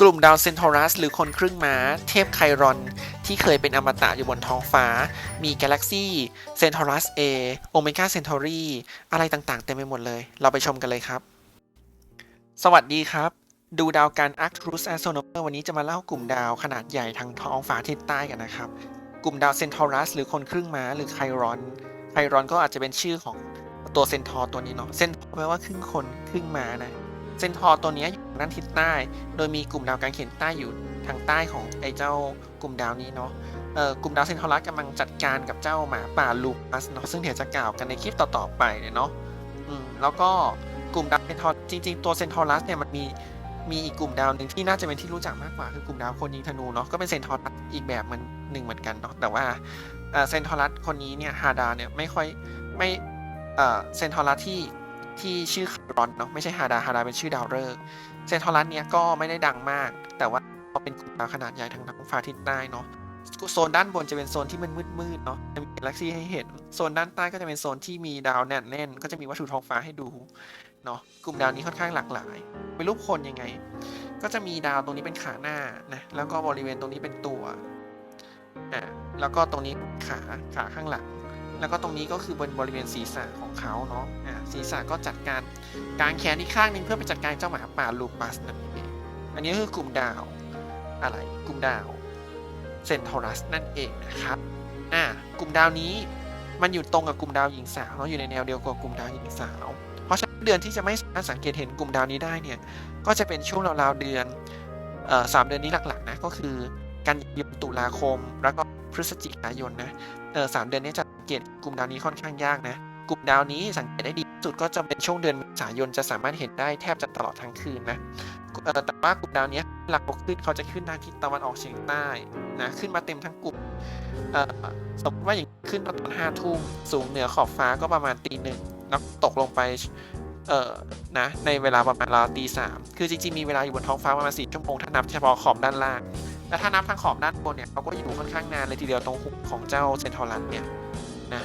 กลุ่มดาวเซนทอรัสหรือคนครึ่งม้า เทพไครอน ที่เคยเป็นอมตะอยู่บนท้องฟ้า มีกาแล็กซี่เซนทอรัส A โอเมก้าเซนทอรีอะไรต่างๆ เต็มไปหมดเลย เราไปชมกันเลยครับ สวัสดีครับ ดูดาวกัน Arcturus Astronomer วันนี้จะมาเล่ากลุ่มดาวขนาดใหญ่ทางท้องฟ้าทิศใต้กันนะครับ กลุ่มดาวเซนทอรัสหรือคนครึ่งม้าหรือไครอนไครอนก็อาจจะเป็นชื่อของตัวเซนทอร์ตัวนี้เนาะเซนทอร์แปลว่าครึ่งคนครึ่งม้านะ เซนทอร์ตัวนี้อยู่ทางด้านทิศใต้ โดยมีกลุ่มดาวการเขียนใต้อยู่ทางใต้ของไอ้เจ้ากลุ่มดาวนี้เนาะเอ่อกลุ่มดาวเซนทอรัสกำลังจัดการกับเจ้าหมาป่าลูปัสเนาะซึ่งเดี๋ยวจะกล่าวกันในคลิปต่อๆไปเนี่ยเนาะอืมแล้วก็กลุ่มดาวเซนทอร์จริง ๆ ตัวเซนทอรัสเนี่ยมันมีมีอีกกลุ่มดาวหนึ่งที่น่าจะเป็นที่รู้จักมากกว่าคือกลุ่มดาวคนยิงธนูเนาะก็เป็นเซนทอรัสอีกแบบมันหนึ่งเหมือนกันเนาะแต่ว่าเอ่อเซนทอรัสคนนี้เนี่ยฮาดาเนี่ยไม่ค่อยไม่เอ่อเซนทอรัสที่ ที่ชื่อคารอนเนาะไม่ใช่ฮาดาฮาดาเป็นชื่อดาวฤกษ์เซนทอรัสเนี่ยก็ไม่ได้ดังมาก แต่ว่าก็เป็นกลุ่มดาวขนาดใหญ่ทางท้องฟ้าทิศใต้เนาะโซนด้านบนจะเป็นโซนที่มันมืดๆเนาะจะมีกาแล็กซี่ให้เห็น โซนด้านใต้ก็จะเป็นโซนที่มีดาวแน่นแน่นก็จะมีวัตถุท้องฟ้าให้ดูเนาะกลุ่มดาวนี้ค่อนข้างหลากหลายเป็นรูปคนยังไง ก็จะมีดาวตรงนี้เป็นขาหน้านะแล้วก็บริเวณตรงนี้เป็นตัวอ่าแล้วก็ตรงนี้ขาขาข้างหลัง แล้วก็ตรงนี้ก็คือบนบริเวณศีรษะของเขาเนาะศีรษะก็จัดการกางแขนอีกข้างหนึ่งเพื่อไปจัดการเจ้าหมาป่าลูปัสนั่นเองอันนี้คือกลุ่มดาวอะไรกลุ่มดาวเซนทอรัสนั่นเองนะครับอ่ากลุ่มดาวนี้มันอยู่ตรงกับกลุ่มดาวหญิงสาวเนาะอยู่ในแนวเดียวกับกลุ่มดาวหญิงสาว เพราะฉะนั้นเดือนที่จะไม่สามารถสังเกตเห็นกลุ่มดาวนี้ได้เนี่ยก็จะเป็นช่วงราวๆเดือนสามเดือนนี้หลักๆนะก็คือกันยายนตุลาคม แล้วก็พฤศจิกายนนะสามเดือนนี้จะ เกตกลุ่มดาวนี้ค่อนข้างยากนะ กลุ่มดาวนี้สังเกตได้ดีสุดก็จะเป็นช่วงเดือนเมษายนจะสามารถเห็นได้แทบจะตลอดทั้งคืนนะแต่ว่ากลุ่มดาวนี้หลักขึ้นเขาจะขึ้นทางทิศตะวันออกเฉียงใต้นะขึ้นมาเต็มทั้งกลุ่มสมมติว่าอย่างขึ้นตอนห้าทุ่มสูงเหนือขอบฟ้าก็ประมาณตีหนึ่งแล้วตกลงไปเอ่อนะในเวลาประมาณราวตีสามคือจริงๆมีเวลาอยู่บนท้องฟ้าประมาณสี่ชั่วโมงถ้านับเฉพาะขอบด้านล่าง แต่ถ้านับทางขอบด้านบนเนี่ยเราก็อยู่ค่อนข้างนานเลยทีเดียวตรงหุบของเจ้าเซนทอรัสเนี่ย นะ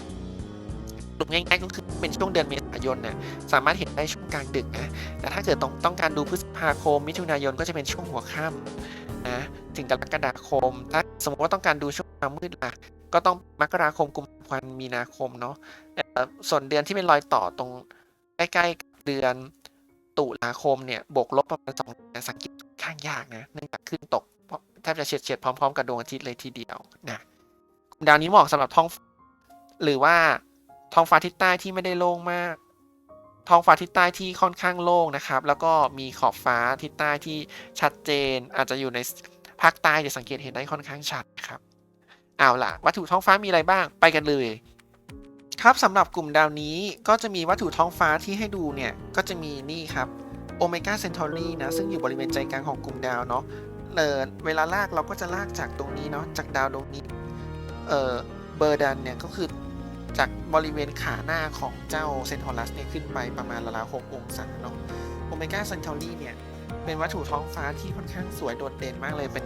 สรุปง่ายๆก็คือเป็นช่วงเดือนเมษายนเนี่ยสามารถเห็นได้ช่วงกลางดึกนะแต่ถ้าเกิดต้องต้องการดูพฤษภาคม มิถุนายนก็จะเป็นช่วงหัวค่ำนะถึงกรกฎาคม ถ้าสมมติว่าต้องการดูช่วงเช้ามืดล่ะก็ต้องมกราคมกุมภาพันธ์มีนาคมเนาะส่วนเดือนที่เป็นรอยต่อตรงใกล้ๆกับเดือนตุลาคมเนี่ยบวกลบประมาณสองเดือนสังเกตค้างยากนะเนื่องจากขึ้นตกแทบจะเฉียดเฉดๆพร้อม ๆ กับดวงอาทิตย์เลยทีเดียวนะดาวนี้เหมาะสำหรับท้องฟ้า หรือว่าท้องฟ้าทิศใต้ที่ไม่ได้โล่งมาก ท้องฟ้าทิศใต้ที่ค่อนข้างโล่งนะครับ แล้วก็มีขอบฟ้าทิศใต้ที่ชัดเจน อาจจะอยู่ในภาคใต้จะสังเกตเห็นได้ค่อนข้างชัดครับเอาล่ะ วัตถุท้องฟ้ามีอะไรบ้างไปกันเลย ครับสำหรับกลุ่มดาวนี้ก็จะมีวัตถุท้องฟ้าที่ให้ดูเนี่ย ก็จะมีนี่ครับโอเมก้าเซนทอรี่นะ ซึ่งอยู่บริเวณใจกลางของกลุ่มดาวเนาะเออเวลาลากเราก็จะลากจากตรงนี้เนาะจากดาวดวงนี้เออเบอร์ดันเนี่ยก็คือ จากบริเวณขาหน้าของเจ้าเซนทอรัสเนี่ยขึ้นไปประมาณราวๆ6องศาเนาะโอเมก้าเซนทอรี่เนี่ยเป็นวัตถุท้องฟ้าที่ค่อนข้างสวยโดดเด่นมากเลย เป็น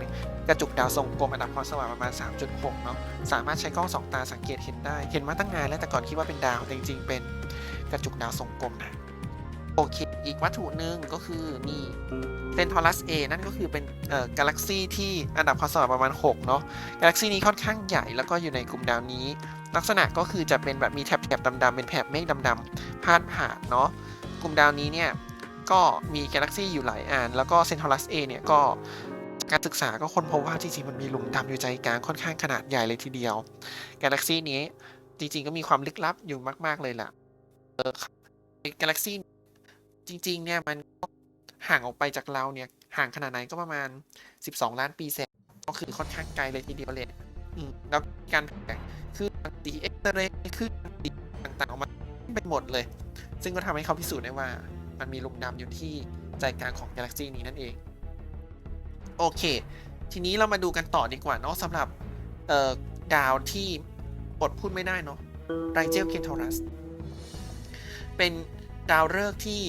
กระจุกดาวทรงกลมอันดับความสว่างประมาณ 3.6 เนาะสามารถใช้กล้องสองตาสังเกตเห็นได้ เห็นมาตั้งนานแล้วแต่ก่อนคิดว่าเป็นดาวแต่จริงๆ เป็นกระจุกดาวทรงกลมนะโอเค อีกวัตถุหนึ่งก็คือนี่เซนทอรัส A นั่นก็คือเป็นเอ่อกาแล็กซีที่อันดับความสว่างประมาณ 6 เนาะกาแล็กซีนี้ค่อนข้างใหญ่แล้วก็อยู่ในกลุ่มดาวนี้ ลักษณะก็คือจะเป็นแบบมีแถบๆดำๆเป็นแถบเมฆดำๆพาดผ่านเนาะกลุ่มดาวนี้เนี่ยก็มีกาแล็กซี่อยู่หลายอันแล้วก็เซนทอรัส A เนี่ยก็การศึกษาก็ค้นพบว่าจริงๆมันมีหลุมดำอยู่ใจกลางค่อนข้างขนาดใหญ่เลยทีเดียวกาแล็กซี่นี้จริงๆก็มีความลึกลับอยู่มาก ๆเลยล่ะเออกาแล็กซี่จริงๆเนี่ยมันห่างออกไปจากเราเนี่ยห่างขนาดไหนก็ประมาณ 12 ล้านปีเศษก็คือค่อนข้างไกลเลยทีเดียวเลยอืมแล้วการแผ่ คือสีเอ็กซเรย์คือสีต่างๆออกมาไปหมดเลย ซึ่งก็ทำให้เขาพิสูจน์ได้ว่า มันมีลุมดำอยู่ที่ใจกลางของกาแล็กซีนี้นั่นเอง โอเค ทีนี้เรามาดูกันต่อดีกว่าเนาะสำหรับดาวที่อดพูดไม่ได้เนาะไรเจลเคนทอรัส เป็นดาวฤกษ์ที่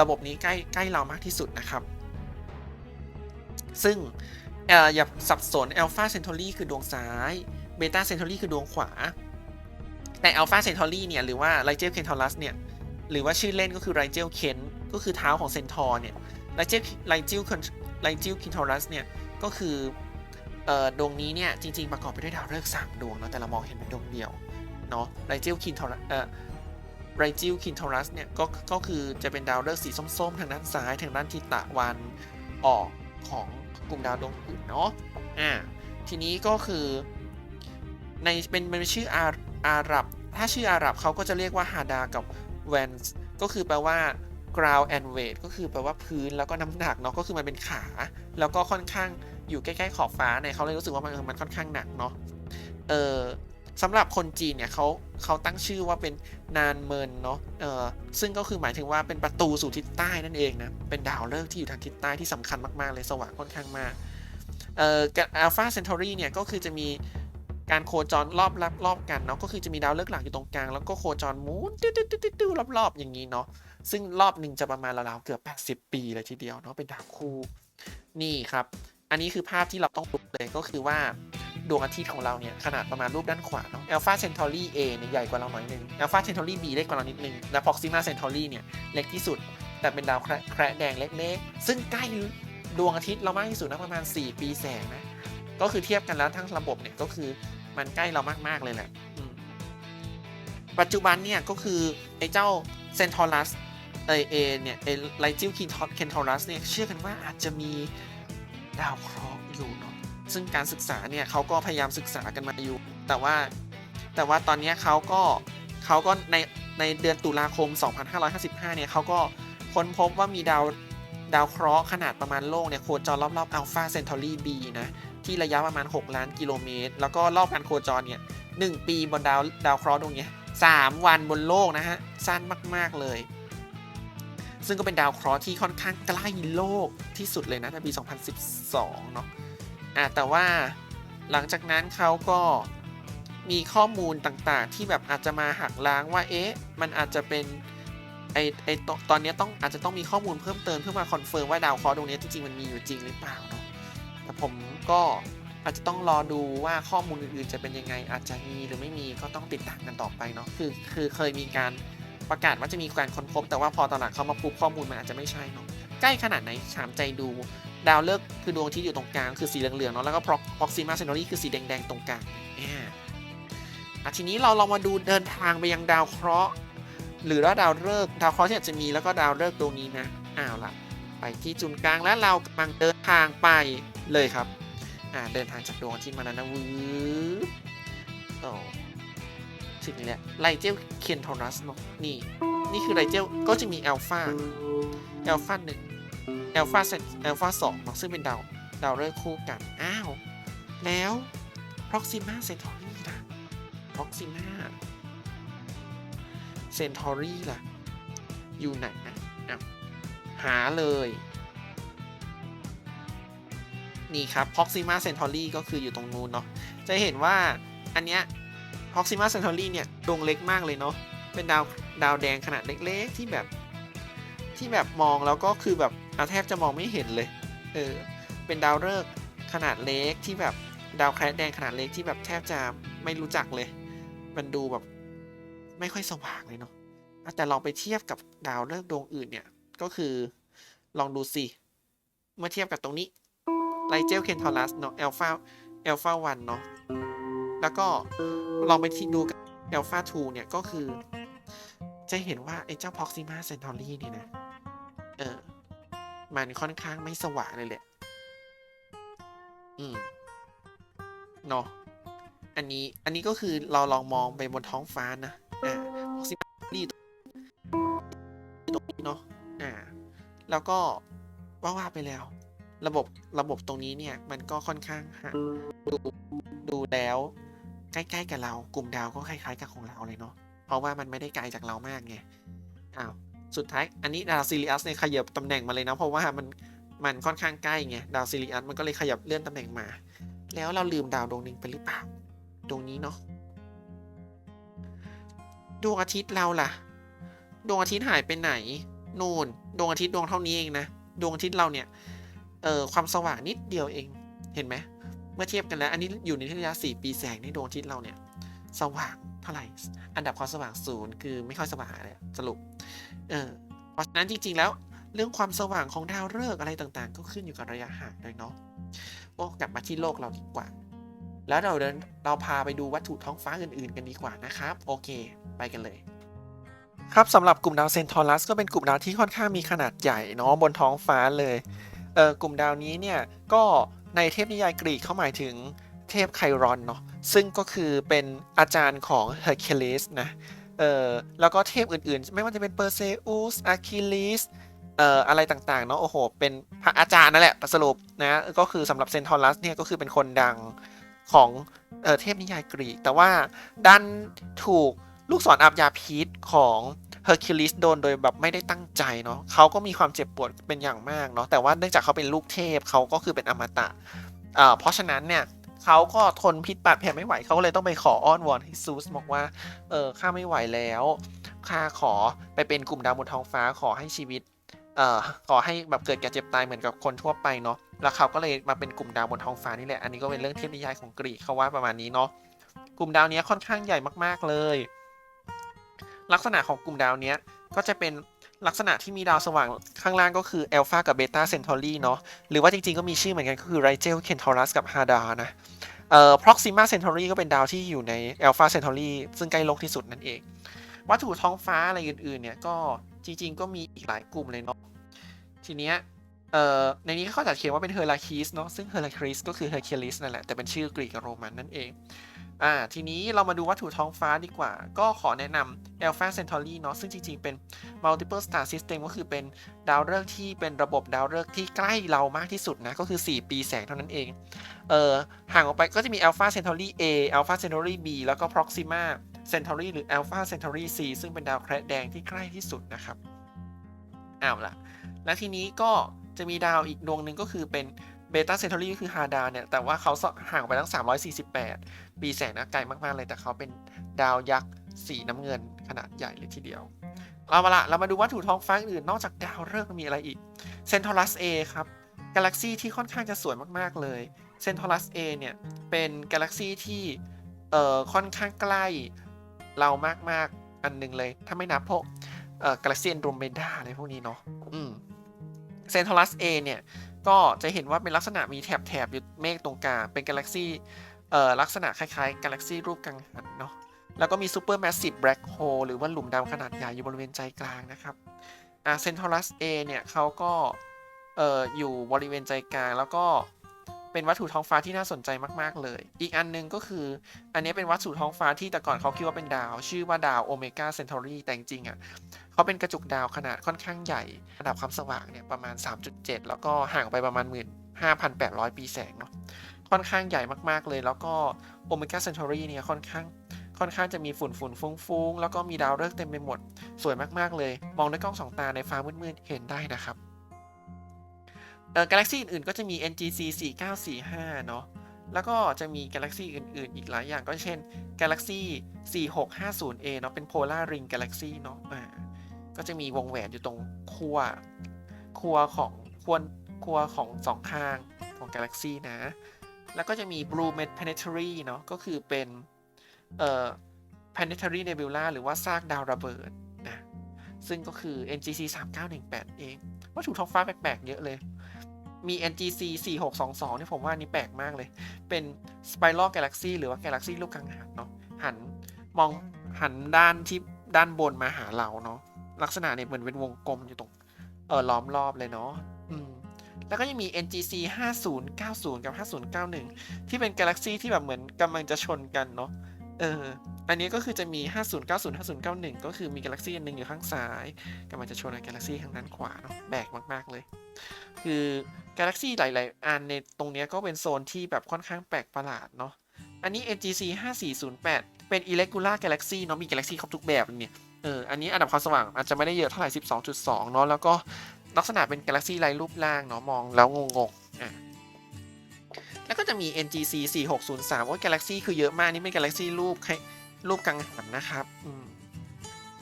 ระบบนี้ใกล้ใกล้เรามากที่สุดนะครับ ซึ่งอออย่าสับสน Alpha Centauri คือดวงซ้าย Beta Centauri คือดวงขวา แต่ Alpha Centauri เนี่ยหรือว่า Rigel Kentaurus เนี่ยหรือว่าชื่อเล่นก็คือ Rigel Kent ก็คือเท้าของเซนทอร์เนี่ย Rigel Rigel ไลจิวคินทอรัสเนี่ยก็คืออดวงนี้เนี่ยจริง ๆ ประกอบไปด้วยดาวฤกษ์สามดวงเนาะแต่เรามองเห็นเป็นดวงเดียวเนาะไลจิวคินทอรัสเอ่อไรจิวคินทอรัสเนี่ยก็ก็คือจะเป็นดาวฤกษ์สีส้มๆ ทางด้านซ้ายทางด้านทิศตะวันออกของกลุ่มดาวดวงอื่นเนาะอ่าทีนี้ก็คือในเป็นเป็นชื่ออา อาหรับ ถ้าชื่ออาหรับเขาก็จะเรียกว่าฮาดากับแวนส์ก็คือแปลว่า ground and weight ก็คือแปลว่าพื้นแล้วก็น้ำหนักเนาะก็คือมันเป็นขา แล้วก็ค่อนข้างอยู่ใกล้ๆขอบฟ้าเนี่ยเขาเลยรู้สึกว่ามันมันค่อนข้างหนักเนาะเออสำหรับคนจีนเนี่ยเขาเขาตั้งชื่อว่าเป็นนานเมินเนาะเออซึ่งก็คือหมายถึงว่าเป็นประตูสู่ทิศใต้นั่นเองนะเป็นดาวฤกษ์ที่อยู่ทางทิศใต้ที่สำคัญมากๆเลยสว่างค่อนข้างมากเอ่ออัลฟาเซนทอรี่เนี่ยก็คือจะมี การโคจรรอบรับรอบกันเนาะก็คือจะมีดาวฤกษ์หลักอยู่ตรงกลางแล้วก็โคจรหมุนติ้วๆรอบๆอย่างนี้เนาะซึ่งรอบหนึ่งจะประมาณราวๆเกือบ 80 ปีเลยทีเดียวเนาะเป็นดาวคู่นี่ครับ อันนี้คือภาพที่เราต้องดูเลยก็คือว่าดวงอาทิตย์ของเราเนี่ยขนาดประมาณรูปด้านขวาเนาะ Alpha Centauri A เนี่ยใหญ่กว่าเราหน่อยนึง Alpha Centauri B เล็กกว่าเรานิดนึงและ Proxima Centauri เนี่ยเล็กที่สุด แต่เป็นดาวแคระแคระแดงเล็กๆซึ่งใกล้ดวงอาทิตย์เรามากที่สุดนะประมาณ 4 ปีแสงนะ ก็คือเทียบกันแล้วทั้งระบบเนี่ยก็คือมันใกล้เรามาก ๆ เลยแหละปัจจุบันเนี่ยก็คือไอ้เจ้า Centaurus เอเอเนี่ยไอไลจิวคินทอเคนทอรัสเนี่ยเชื่อกันว่าอาจจะมีดาวเคราะห์อยู่เนาะซึ่งการศึกษาเนี่ยเขาก็พยายามศึกษากันมาอยู่ แต่ว่าแต่ว่าตอนนี้เขาก็เขาก็ในในเดือนตุลาคม 2555 เนี่ยเขาก็ค้นพบว่ามีดาว ดาวเคราะห์ขนาดประมาณโลกเนี่ยโคจรรอบๆอัลฟาเซนทอรี่บีนะที่ระยะประมาณ 6 ล้านกิโลเมตร แล้วก็รอบการโคจรเนี่ย1ปีบนดาวดาวเคราะห์ดวงนี้ย3วันบนโลกนะฮะสั้นมากๆเลย ซึ่งก็เป็นดาวเคราะห์ที่ค่อนข้างใกล้โลกที่สุดเลยนะในปี 2012 เนาะอะแต่ว่าหลังจากนั้นเขาก็มีข้อมูลต่างๆ ที่แบบอาจจะมาหักล้างว่าเอ๊ะมันอาจจะเป็น ไอไอตอนนี้ต้องอาจจะต้องมีข้อมูลเพิ่มเติมเพื่อมาคอนเฟิร์มว่าดาวเคราะห์ดวงนี้จริงๆมันมีอยู่จริงหรือเปล่าเนาะแต่ผมก็อาจจะต้องรอดูว่าข้อมูลอื่นๆจะเป็นยังไง อาจจะมีหรือไม่มีก็ต้องติดตามกันต่อไปเนาะคือคือเคยมีการประกาศว่าจะมีการค้นพบ แต่ว่าพอตอนหลังเขามาพูดข้อมูลมันอาจจะไม่ใช่เนาะใกล้ขนาดไหนถามใจดูดาวฤกษ์คือดวงที่อยู่ตรงกลางคือสีเหลืองๆเนาะแล้วก็ Proxima Centauri คือสีแดงๆตรงกลางอ่าอะทีนี้เราลองมาดูเดินทางไปยังดาวเคราะห์ หรือว่าดาวฤกษ์ดาวเคราะห์ที่อาจจะมีแล้วก็ดาวฤกษ์ดวงนี้นะอ้าวล่ะไปที่จุดกลางแล้วเรากำลังเดินทางไปเลยครับอ่าเดินทางจากดวงอาทิตย์มาแล้วนะวืบโอ้ถึงแล้วไลเจลเคนทอรัสเนาะนี่นี่คือไลเจลก็จะมีอัลฟาอัลฟาหนึ่งอัลฟาเซอัลฟาสองเนาะซึ่งเป็นดาวดาวฤกษ์คู่กันอ้าวแล้ว Proxima Centauri ล่ะ Proxima Centauri ล่ะ อยู่ไหนนะอะหาเลย นี่ครับ Proxima Centauri ก็คืออยู่ตรงนู้นเนาะจะเห็นว่าอันเนี้ย Proxima Centauri เนี่ยดวงเล็กมากเลยเนาะเป็นดาวดาวแดงขนาดเล็กๆที่แบบ ที่แบบมองแล้วก็คือแบบอาแทบจะมองไม่เห็นเลย เออ เป็นดาวฤกษ์ขนาดเล็กที่แบบดาวแคระแดงขนาดเล็กที่แบบแทบจะไม่รู้จักเลย มันดูแบบ ไม่ค่อยสว่างเลยเนาะแต่ลองไปเทียบกับดาวฤกษ์ดวงอื่นเนี่ย ก็คือลองดูสิเมื่อเทียบกับตรงนี้ไลเจลเคนทอรัสเนาะอัลฟาอัลฟาวันเนาะแล้วก็ลองไปที่ดูกับอัลฟาทูเนี่ยก็คือ จะเห็นว่าไอ้เจ้า Proxima Centauri นี่นะเออมันค่อนข้างไม่สว่างเลยแหละ อืม เนาะ อันนี้ อันนี้ก็คือเราลองมองไปบนท้องฟ้านะ อ่านี่ตรงนี้เนาะอ่าแล้วก็ว่าว่าไปแล้ว ระบบระบบตรงนี้เนี่ยมันก็ค่อนข้างดูดูแล้วใกล้ๆกับเรา กลุ่มดาวก็คล้ายๆกับของเราเลยเนาะเพราะว่ามันไม่ได้ไกลจากเรามากไงอ้าวสุดท้ายอันนี้ดาวซิลิอัสเนี่ยขยับตำแหน่งมาเลยนะเพราะว่ามันมันค่อนข้างใกล้ไงดาวซิลิอัสมันก็เลยขยับเลื่อนตำแหน่งมา แล้วเราลืมดาวดวงหนึ่งไปหรือเปล่าดวงนี้เนาะ ดวงอาทิตย์เราล่ะ ดวงอาทิตย์หายไปไหน นู่น ดวงอาทิตย์ดวงเท่านี้เองนะ ดวงอาทิตย์เราเนี่ย เอ่อ ความสว่างนิดเดียวเอง เห็นไหม เมื่อเทียบกันแล้ว อันนี้อยู่ในระยะ 4 ปีแสงในดวงอาทิตย์เราเนี่ย สว่างเท่าไหร่ อันดับความสว่างศูนย์คือไม่ค่อยสว่างเลยสรุป เออ เพราะฉะนั้นจริง ๆ แล้วเรื่องความสว่างของดาวฤกษ์อะไรต่างๆ ก็ขึ้นอยู่กับระยะห่างด้วยเนาะโอ้กลับมาที่โลกเราดีกว่า แล้วเราเดินเราพาไปดูวัตถุท้องฟ้าอื่นๆ กันดีกว่านะครับ โอเค ไปกันเลย ครับสำหรับกลุ่มดาวเซนทอรัสก็เป็นกลุ่มดาวที่ค่อนข้างมีขนาดใหญ่เนาะบนท้องฟ้าเลยเออกลุ่มดาวนี้เนี่ยก็ในเทพนิยายกรีกเขาหมายถึงเทพไครอนเนาะซึ่งก็คือเป็นอาจารย์ของเฮอร์เคิวลิสนะเออแล้วก็เทพอื่นๆ ไม่ว่าจะเป็นเปอร์เซอุสอะคิลิสเอ่ออะไรต่างๆเนาะโอ้โห เป็นพระอาจารย์นั่นแหละสรุปนะก็คือสำหรับเซนทอรัสเนี่ยก็คือเป็นคนดังของเอเทพนิยายกรีก แต่ว่าดันถูก ลูกศรอาบยาพิษของเฮอร์คิวลิสโดนโดยแบบไม่ได้ตั้งใจเนาะเขาก็มีความเจ็บปวดเป็นอย่างมากเนาะแต่ว่าเนื่องจากเขาเป็นลูกเทพเขาก็คือเป็นอมตะเอ่อเพราะฉะนั้นเนี่ยเขาก็ทนพิษบาดแผลไม่ไหวเขาก็เลยต้องไปขออ้อนวอนให้ซูสบอกว่าเออข้าไม่ไหวแล้วข้าขอไปเป็นกลุ่มดาวบนท้องฟ้าขอให้ชีวิตเอ่อขอให้แบบเกิดแก่เจ็บตายเหมือนกับคนทั่วไปเนาะแล้วเขาก็เลยมาเป็นกลุ่มดาวบนท้องฟ้านี่แหละอันนี้ก็เป็นเรื่องเทพนิยายของกรีกเขาว่าประมาณนี้เนาะกลุ่มดาวนี้ค่อนข้างใหญ่มากๆเลย ลักษณะของกลุ่มดาวเนี้ยก็จะเป็นลักษณะที่มีดาวสว่างข้างล่างก็คือ a อลฟากับเบต้าเซนทอรีเนาะหรือว่าจริงๆก็มีชื่อเหมือนกันก็คือไรเจลเคนทอรัสกับฮาดานะเอ่อ Proxima Centauri ก็เป็นดาวที่อยู่ใน Alpha Centauri ซึ่งใกล้โลกที่สุดนั่นเอง วัตถุท้องฟ้าอะไรอื่นๆเนี่ยก็จริงๆ ก็มีอีกหลายกลุ่มเลยเนาะทีเนี้ยเอ่อในนี้เขาจัดเขียนว่าเป็นเฮอร์ a าคีสเนาะซึ่งเฮอร์ a าคีสก็คือเฮอร์คิลิสนั่นแหละแต่เป็นชื่อกรีกกับโรมันนั่นเอง อ่าทีนี้เรามาดูวัตถุท้องฟ้าดีกว่า ก็ขอแนะนำ Alpha Centauri เนาะซึ่งจริงๆ เป็น Multiple Star System ก็คือเป็นดาวฤกษ์ที่เป็นระบบดาวฤกษ์ที่ใกล้เรามากที่สุดนะ ก็คือ 4 ปีแสงเท่านั้นเอง เออห่างออกไปก็จะมี Alpha Centauri A Alpha Centauri B แล้วก็ Proxima Centauri หรือ Alpha Centauri C ซึ่งเป็นดาวแคระแดงที่ใกล้ที่สุดนะครับอ้าวล่ะ และทีนี้ก็จะมีดาวอีกดวงหนึ่งก็คือเป็น เบต้าเซนทอรี่ก็คือฮาดาเนี่ย แต่ว่าเขาห่างไปตั้ง 348 ปีแสงนะไกลมากๆเลย แต่เขาเป็นดาวยักษ์สีน้ำเงินขนาดใหญ่เลยทีเดียวเอามาละเรามาดูวัตถุท้องฟ้าอื่นนอกจากดาวฤกษ์มีอะไรอีกเซนทอรัส A ครับกาแล็กซีที่ค่อนข้างจะสวยมากๆเลยเซนทอรัส A เนี่ยเป็นกาแล็กซีที่เอ่อค่อนข้างใกล้เรามากๆอันหนึงเลย ถ้าไม่นับพวกเอ่อกาแล็กซีแอนโดรเมดาอะไรพวกนี้เนาะอืมเซนทอรัส A เนี่ย ก็จะเห็นว่าเป็นลักษณะมีแถบๆอยู่เมฆตรงกลางเป็นกาแล็กซี่เอ่อลักษณะคล้ายๆกาแล็กซี่รูปกังหันเนาะแล้วก็มีซูเปอร์แมสซีฟแบล็คโฮลหรือว่าหลุมดำขนาดใหญ่อยู่บริเวณใจกลางนะครับอ่าเซนทอรัส A เนี่ยเขาก็เอ่ออยู่บริเวณใจกลาง แล้วก็เป็นวัตถุท้องฟ้าที่น่าสนใจมาก ๆ เลย อีกอันหนึงก็คือ อันนี้เป็นวัตถุท้องฟ้าที่แต่ก่อนเขาคิดว่าเป็นดาว ชื่อว่าดาวโอเมก้าเซนทอรีแต่จริงอะ เขาเป็นกระจุกดาวขนาดค่อนข้างใหญ่ ระดับความสว่างเนี่ยประมาณ 3.7 แล้วก็ห่างไปประมาณ 15,800 ปีแสงเนาะค่อนข้างใหญ่มากๆเลย แล้วก็โอเมก้าเซนทอรีเนี่ยค่อนข้างค่อนข้างจะมีฝุ่นฝุ่นฟุ้งๆ แล้วก็มีดาวฤกษ์เต็มไปหมด สวยมากๆเลย มองด้วยกล้องสองตาในฟ้ามืดๆ เห็นได้นะครับกาแล็กซี่อื่นๆ ก็จะมี NGC 4945 เนาะแล้วก็จะมีกาแล็กซี่อื่นๆ อีกหลายอย่างก็เช่น Galaxy 4650A เนาะเป็น Polar Ring Galaxy เนาะ ก็จะมีวงแหวนอยู่ตรงขั้วขั้วของขั้วขั้วของสองข้างของ Galaxy นะ แล้วก็จะมี Blue Planetary เนาะก็คือเป็นเอ่อ planetary nebula หรือว่าซากดาวระเบิดนะซึ่งก็คือ NGC 3918 เอง วัตถุท้องฟ้าแปลกๆ เยอะเลย มี NGC 4622เนี่ยผมว่านนี้แปลกมากเลย เป็น Spiral Galaxy หรือว่า Galaxy ลูกกังหันเนาะหันมองหันด้านที่ด้านบนมาหาเราเนาะ ลักษณะเนี่ยเหมือนเป็นวงกลมอยู่ตรงเออล้อมรอบเลยเนาะอืมแล้วก็ยังมี NGC 5090 กับ 5091 ที่เป็นกาแล็กซีที่แบบเหมือนกำลังจะชนกันเนาะเอออันนี้ก็คือจะมี 5090 5091 ก็คือมีกาแล็กซีอันหนึงอยู่ข้างซ้ายกำลังจะชนกับกาแล็กซีข้างด้านขวาเนาะแปลกมากๆเลย คือกาแล็กซีหลาย ๆ อันในตรงเนี้ยก็เป็นโซนที่แบบค่อนข้างแปลกประหลาดเนาะอันนี้ NGC 5408 เป็น irregular galaxy เนาะมีกาแล็กซีครบทุกแบบเลยเนี่ย เอออันนี้อันดับความสว่างอาจจะไม่ได้เยอะเท่าไหร่ 12.2 เนาะแล้วก็ลักษณะเป็นกาแล็กซีไร้รูปร่างเนาะมองแล้วงงๆอะแล้วก็จะมี NGC 4603ว่ากาแล็กซีคือเยอะมาก นี่เป็นกาแล็กซีรูปคล้รูปกังหันนะครับอืม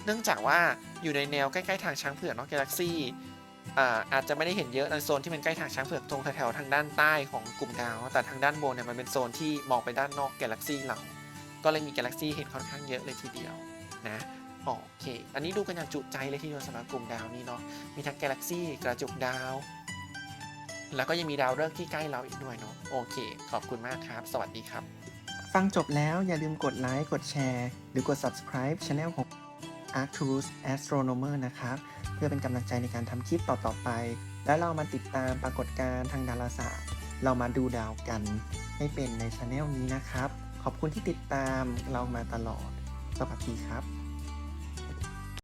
เนื่องจากว่าอยู่ในแนวใกล้ๆทางช้างเผือกเนาะกาแล็กซีอ่าอาจจะไม่ได้เห็นเยอะในโซนที่เป็นใกล้ทางช้างเผือกตรงแถวๆทางด้านใต้ของกลุ่มดาว แต่ทางด้านบนเนี่ยมันเป็นโซนที่มองไปด้านนอกกาแล็กซีเราก็เลยมีกาแล็กซีเห็นค่อนข้างเยอะเลยทีเดียวนะ โอเค อันนี้ดูกันอย่างจุใจเลยทีเดียวสำหรับกลุ่มดาวนี้เนาะ มีทั้งกาแล็กซี่กระจุกดาว แล้วก็ยังมีดาวฤกษ์ที่ใกล้เราอีกด้วยเนาะ โอเค ขอบคุณมากครับ สวัสดีครับ ฟังจบแล้วอย่าลืมกดไลค์ กดแชร์ หรือกด subscribe Channel ของ Arcturus Astronomer นะครับ เพื่อเป็นกำลังใจในการทำคลิปต่อๆไป แล้วเรามาติดตามปรากฏการณ์ทางดาราศาสตร์ เรามาดูดาวกันให้เป็นใน Channel นี้นะครับ ขอบคุณที่ติดตามเรามาตลอด สวัสดีครับ